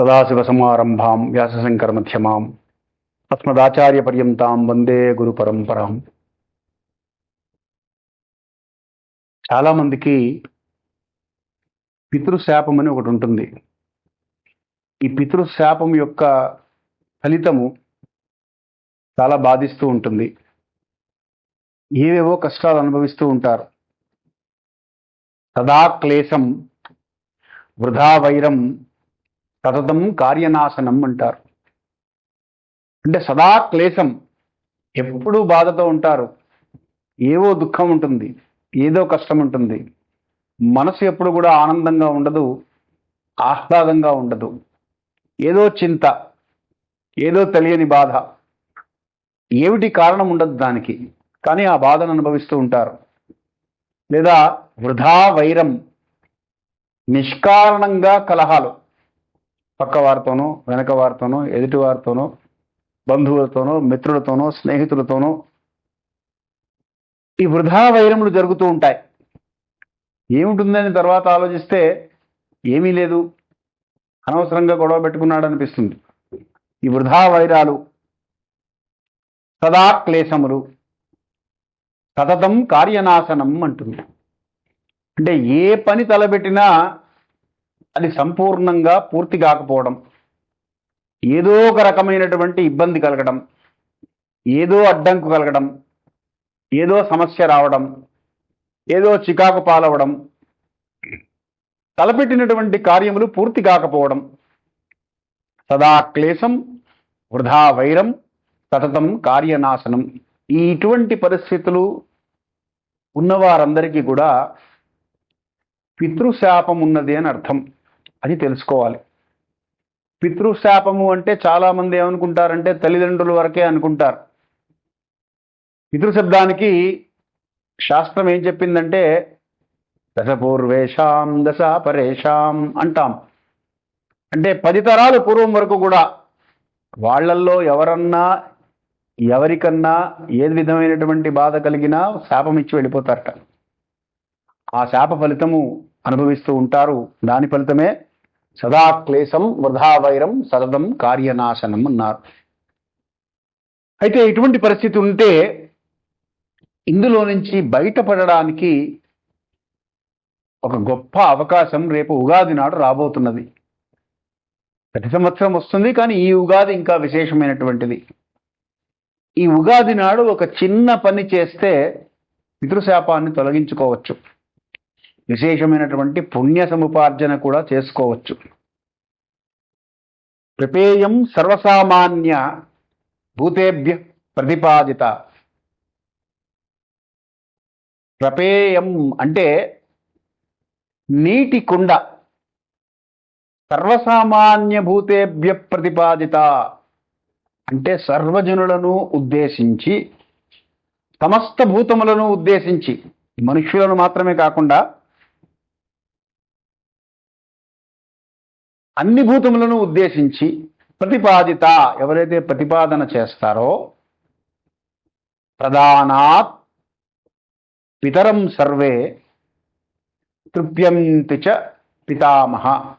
సదాశివసమారంభాం వ్యాసశంకరమధ్యమాం అస్మదాచార్యపర్యంతాం వందే గురు పరంపరాం చాలామందికి పితృశాపం అని ఒకటి ఉంటుంది. ఈ పితృశాపం యొక్క ఫలితము చాలా బాధిస్తూ ఉంటుంది. ఏవేవో కష్టాలు అనుభవిస్తూ ఉంటారు. సదా క్లేశం వృధా వైరం సతతం కార్యనాశనం అంటారు. అంటే సదా క్లేశం ఎప్పుడూ బాధతో ఉంటారు. ఏవో దుఃఖం ఉంటుంది ఏదో కష్టం ఉంటుంది. మనసు ఎప్పుడు కూడా ఆనందంగా ఉండదు ఆహ్లాదంగా ఉండదు. ఏదో చింత ఏదో తెలియని బాధ. ఏమిటి కారణం ఉండదు దానికి కానీ ఆ బాధను అనుభవిస్తూ ఉంటారు. లేదా వృధా వైరం నిష్కారణంగా కలహాలు. పక్క వారితోనో వెనక వారితోనో ఎదుటి వారితోనో బంధువులతోనో మిత్రులతోనో స్నేహితులతోనో ఈ వృధా వైరములు జరుగుతూ ఉంటాయి. ఏముంటుందని తర్వాత ఆలోచిస్తే ఏమీ లేదు. అనవసరంగా గొడవ పెట్టుకున్నాడు అనిపిస్తుంది ఈ వృధా వైరాలు సదా క్లేశములు సతతం కార్యనాశనం అంటుంది. అంటే ఏ పని తలబెట్టినా అది సంపూర్ణంగా పూర్తి కాకపోవడం ఏదో ఒక రకమైనటువంటి ఇబ్బంది కలగడం ఏదో అడ్డంకు కలగడం ఏదో సమస్య రావడం ఏదో చికాకు పాలవడం తలపెట్టినటువంటి కార్యములు పూర్తి కాకపోవడం. సదా క్లేశం వృధా వైరం సతతం కార్యనాశనం. ఈ ఇటువంటి పరిస్థితులు ఉన్నవారందరికీ కూడా పితృశాపం ఉన్నది అని అర్థం. అది తెలుసుకోవాలి. పితృశాపము అంటే చాలా మంది ఏమనుకుంటారంటే తల్లిదండ్రుల వరకే అనుకుంటారు. పితృశబ్దానికి శాస్త్రం ఏం చెప్పిందంటే దశపూర్వేషాం దశ పరేషాం అంటాం. అంటే పది తరాలు పూర్వం వరకు కూడా వాళ్ళల్లో ఎవరన్నా ఎవరికన్నా ఏ విధమైనటువంటి బాధ కలిగినా శాపం ఇచ్చి వెళ్ళిపోతారట. ఆ శాప ఫలితము అనుభవిస్తూ ఉంటారు. దాని ఫలితమే సదా క్లేశం వృధావైరం సదదం కార్యనాశనం అన్నారు. అయితే ఇటువంటి పరిస్థితి ఉంటే ఇందులో నుంచి బయటపడడానికి ఒక గొప్ప అవకాశం రేపు ఉగాది నాడు రాబోతున్నది. ప్రతి సంవత్సరం వస్తుంది కానీ ఈ ఉగాది ఇంకా విశేషమైనటువంటిది. ఈ ఉగాది నాడు ఒక చిన్న పని చేస్తే పితృశాపాన్ని తొలగించుకోవచ్చు. విశేషమైనటువంటి పుణ్య సముపార్జన కూడా చేసుకోవచ్చు. ప్రపేయం సర్వసామాన్య భూతేభ్య ప్రతిపాదిత. ప్రపేయం అంటే నీటి కుండ. సర్వసామాన్య భూతేభ్య ప్రతిపాదిత. అంటే సర్వజనులను ఉద్దేశించి సమస్త భూతములను ఉద్దేశించి మనుష్యులను మాత్రమే కాకుండా అన్ని భూతములను ఉద్దేశించి ప్రతిపాదిత ఎవరైతే ప్రతిపాదన చేస్తారో ప్రధానాత్ పితరం సర్వే తృప్యంతి చ పితామహ.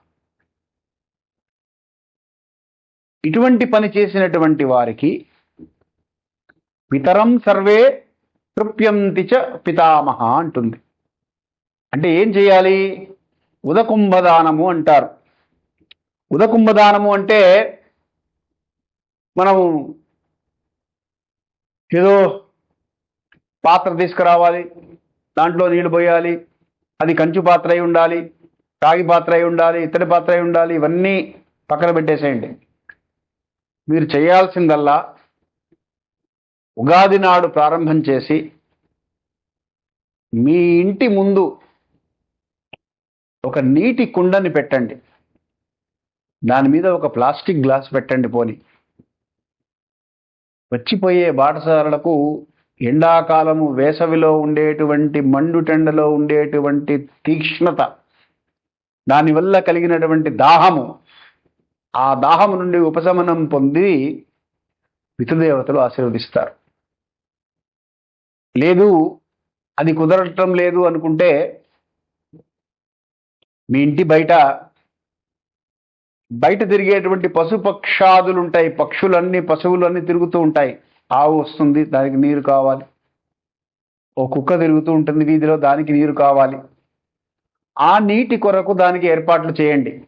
ఇటువంటి పని చేసినటువంటి వారికి పితరం సర్వే తృప్యంతి చ పితామహ అంటుంది. అంటే ఏం చేయాలి? ఉదకుంభదానము అంటారు. ఉదకుంభదానము అంటే మనం ఏదో పాత్ర తీసుకురావాలి దాంట్లో నీళ్ళు పోయాలి అది కంచు పాత్ర అయి ఉండాలి రాగి పాత్ర అయి ఉండాలి ఇత్తడి పాత్ర అయి ఉండాలి ఇవన్నీ పక్కన పెట్టేసేయండి. మీరు చేయాల్సిందల్లా ఉగాది నాడు ప్రారంభం చేసి మీ ఇంటి ముందు ఒక నీటి కుండని పెట్టండి. దాని మీద ఒక ప్లాస్టిక్ గ్లాస్ పెట్టండి పోని. వచ్చిపోయే బాటసారులకు ఎండాకాలము వేసవిలో ఉండేటువంటి మండుటెండలో ఉండేటువంటి తీక్ష్ణత దానివల్ల కలిగినటువంటి దాహము ఆ దాహము నుండి ఉపశమనం పొంది పితృదేవతలు ఆశీర్వదిస్తారు. లేదు అది కుదరటం లేదు అనుకుంటే మీ ఇంటి బయట బయట తిరిగేటువంటి పశుపక్షాదులు ఉంటాయి పక్షులన్నీ పశువులన్నీ తిరుగుతూ ఉంటాయి. ఆవు వస్తుంది దానికి నీరు కావాలి. ఓ కుక్క తిరుగుతూ ఉంటుంది వీధిలో దానికి నీరు కావాలి. ఆ నీటి కొరకు దానికి ఏర్పాట్లు చేయండి.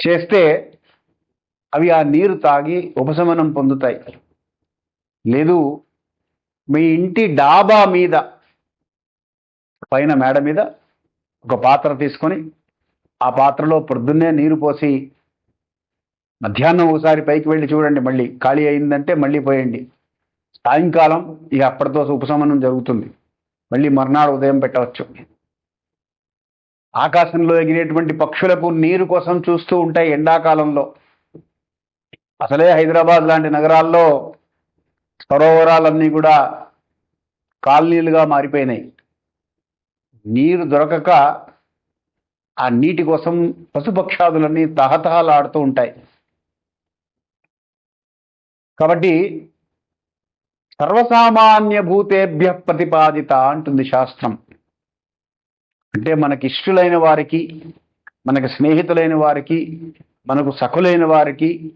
చేస్తే అవి ఆ నీరు తాగి ఉపశమనం పొందుతాయి. లేదు మీ ఇంటి డాబా మీద పైన మేడ మీద ఒక పాత్ర తీసుకొని ఆ పాత్రలో పొద్దున్నే నీరు పోసి మధ్యాహ్నం ఒకసారి పైకి వెళ్ళి చూడండి మళ్ళీ. ఖాళీ అయిందంటే మళ్ళీ పోయండి. సాయంకాలం ఇక అప్పటితో ఉపశమనం జరుగుతుంది. మళ్ళీ మర్నాడు ఉదయం పెట్టవచ్చు. ఆకాశంలో ఎగిరేటువంటి పక్షులకు నీరు కోసం చూస్తూ ఉంటాయి ఎండాకాలంలో. అసలే హైదరాబాద్ లాంటి నగరాల్లో సరోవరాలన్నీ కూడా కాలనీలుగా మారిపోయినాయి. నీరు దొరకక ఆ నీటి కోసం పశుపక్షాదులన్నీ తహతహలాడుతూ ఉంటాయి. కాబట్టి సర్వసామాన్య భూతేభ్య ప్రతిపాదిత అంటుంది శాస్త్రం. అంటే మనకి ఇష్టలైన వారికి మనకు స్నేహితులైన వారికి మనకు సఖులైన వారికి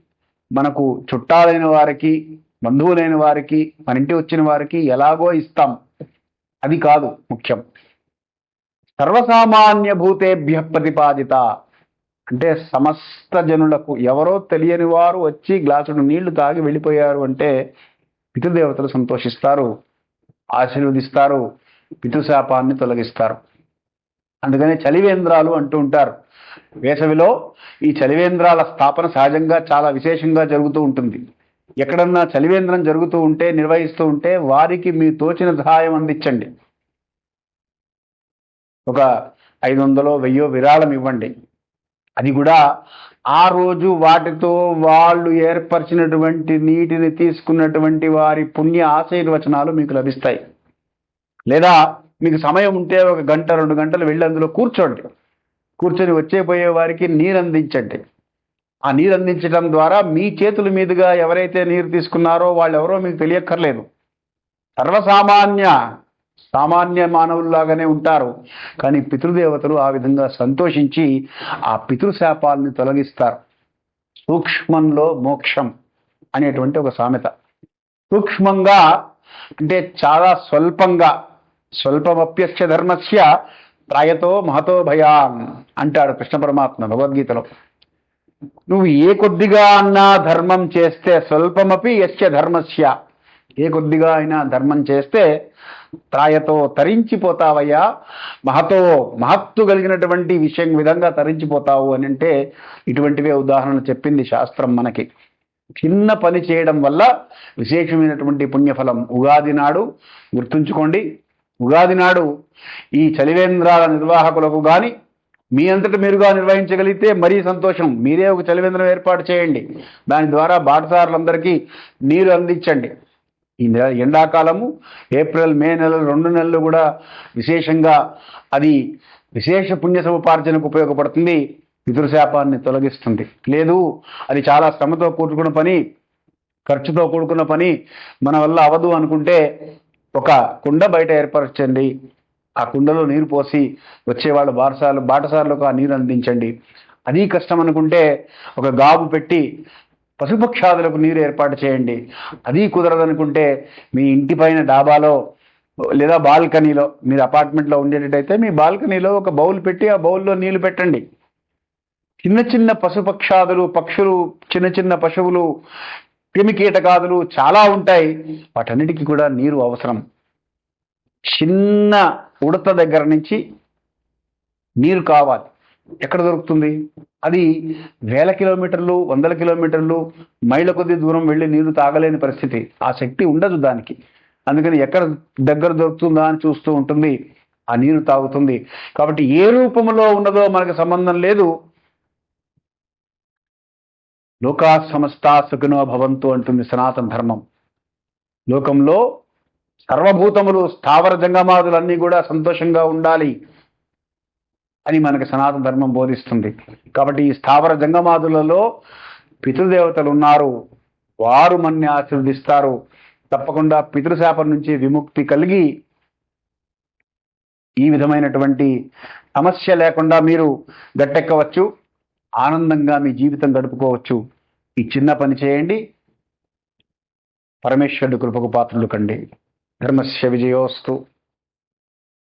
మనకు చుట్టాలైన వారికి బంధువులైన వారికి మన ఇంటి వచ్చిన వారికి ఎలాగో ఇస్తాం. అది కాదు ముఖ్యం. సర్వసామాన్య భూతేభ్య ప్రతిపాదిత. అంటే సమస్త జనులకు ఎవరో తెలియని వారు వచ్చి గ్లాసుడు నీళ్ళు తాగి వెళ్ళిపోయారు అంటే పితృదేవతలు సంతోషిస్తారు ఆశీర్వదిస్తారు పితృశాపాన్ని తొలగిస్తారు. అందుకనే చలివేంద్రాలు అంటూ ఉంటారు. వేసవిలో ఈ చలివేంద్రాల స్థాపన సహజంగా చాలా విశేషంగా జరుగుతూ ఉంటుంది. ఎక్కడన్నా చలివేంద్రం జరుగుతూ ఉంటే నిర్వహిస్తూ ఉంటే వారికి మీ తోచిన సహాయం అందించండి. ఒక ఐదు వందలో వెయ్యో విరాళం ఇవ్వండి. అది కూడా ఆ రోజు వాటితో వాళ్ళు ఏర్పరిచినటువంటి నీటిని తీసుకున్నటువంటి వారి పుణ్య ఆశీర్వచనాలు మీకు లభిస్తాయి. లేదా మీకు సమయం ఉంటే ఒక గంట రెండు గంటలు వెళ్ళి అందులో కూర్చోండి. కూర్చొని వచ్చే పోయే వారికి నీరు అందించండి ఆ నీరు అందించడం ద్వారా మీ చేతుల మీదుగా ఎవరైతే నీరు తీసుకున్నారో వాళ్ళు ఎవరో మీకు తెలియక్కర్లేదు. సర్వసామాన్య సామాన్య మానవుల్లాగానే ఉంటారు. కానీ పితృదేవతలు ఆ విధంగా సంతోషించి ఆ పితృశాపాలని తొలగిస్తారు. సూక్ష్మంలో మోక్షం అనేటువంటి ఒక సామెత. సూక్ష్మంగా అంటే చాలా స్వల్పంగా. స్వల్పమప్యక్ష ధర్మస్య ప్రాయతో మహతో భయాన్ అంటాడు కృష్ణ పరమాత్మ భగవద్గీతలో. నువ్వు ఏ కొద్దిగా అన్నా ధర్మం చేస్తే స్వల్పమపి యస్య ధర్మస్య. ఏ కొద్దిగా అయినా ధర్మం చేస్తే త్రాయతో తరించిపోతావయ్యా. మహతో మహత్తు కలిగినటువంటి విషయం విధంగా తరించిపోతావు అని అంటే ఇటువంటివే ఉదాహరణలు చెప్పింది శాస్త్రం మనకి. చిన్న పని చేయడం వల్ల విశేషమైనటువంటి పుణ్యఫలం. ఉగాది నాడు గుర్తుంచుకోండి. ఉగాది నాడు ఈ చలివేంద్రాల నిర్వాహకులకు కానీ మీ అంతటి మీరుగా నిర్వహించగలిగితే మరీ సంతోషం. మీరే ఒక చలివేంద్రం ఏర్పాటు చేయండి. దాని ద్వారా బాటసారులందరికీ నీరు అందించండి. ఈ నెల ఎండాకాలము ఏప్రిల్ మే నెలలు రెండు నెలలు కూడా విశేషంగా అది విశేష పుణ్య సముపార్జనకు ఉపయోగపడుతుంది. పితృశాపాన్ని తొలగిస్తుంది. లేదు అది చాలా శ్రమతో కూడుకున్న పని ఖర్చుతో కూడుకున్న పని మన వల్ల అవదు అనుకుంటే ఒక కుండ బయట ఏర్పరచండి. ఆ కుండలో నీరు పోసి వచ్చేవాళ్ళు బాటసార్లు బాటసార్లకు ఆ నీరు అందించండి. అది కష్టం అనుకుంటే ఒక గాబు పెట్టి పశుపక్షాదులకు నీరు ఏర్పాటు చేయండి. అది కుదరదనుకుంటే మీ ఇంటి పైన డాబాలో లేదా బాల్కనీలో మీరు అపార్ట్మెంట్లో ఉండేటట్టయితే మీ బాల్కనీలో ఒక బౌల్ పెట్టి ఆ బౌల్లో నీళ్ళు పెట్టండి. చిన్న చిన్న పశుపక్షాదులు పక్షులు చిన్న చిన్న పశువులు క్రిమికీటకాదులు చాలా ఉంటాయి. వాటన్నిటికీ కూడా నీరు అవసరం. చిన్న ఉడత దగ్గర నుంచి నీరు కావాలి. ఎక్కడ దొరుకుతుంది? అది వేల కిలోమీటర్లు వందల కిలోమీటర్లు మైళ్ళ కొద్ది దూరం వెళ్ళి నీరు తాగలేని పరిస్థితి. ఆ శక్తి ఉండదు దానికి. అందుకని ఎక్కడ దగ్గర దొరుకుతుందా అని చూస్తూ ఉంటుంది. ఆ నీరు తాగుతుంది. కాబట్టి ఏ రూపంలో ఉన్నదో మనకు సంబంధం లేదు. లోకా సమస్తా సుఖినో భవంతు అంటుంది సనాతన ధర్మం. లోకంలో సర్వభూతములు స్థావర జంగమాదులన్నీ కూడా సంతోషంగా ఉండాలి. అని మనకి సనాతన ధర్మం బోధిస్తుంది. కాబట్టి ఈ స్థావర జంగమాదులలో పితృదేవతలు ఉన్నారు. వారు మన్ని ఆశీర్వదిస్తారు. తప్పకుండా పితృశాపం నుంచి విముక్తి కలిగి ఈ విధమైనటువంటి సమస్య లేకుండా మీరు గట్టెక్కవచ్చు. ఆనందంగా మీ జీవితం గడుపుకోవచ్చు. ఈ చిన్న పని చేయండి. పరమేశ్వరుడు కృపకు పాత్రలు కండి. ధర్మస్య విజయోస్తు.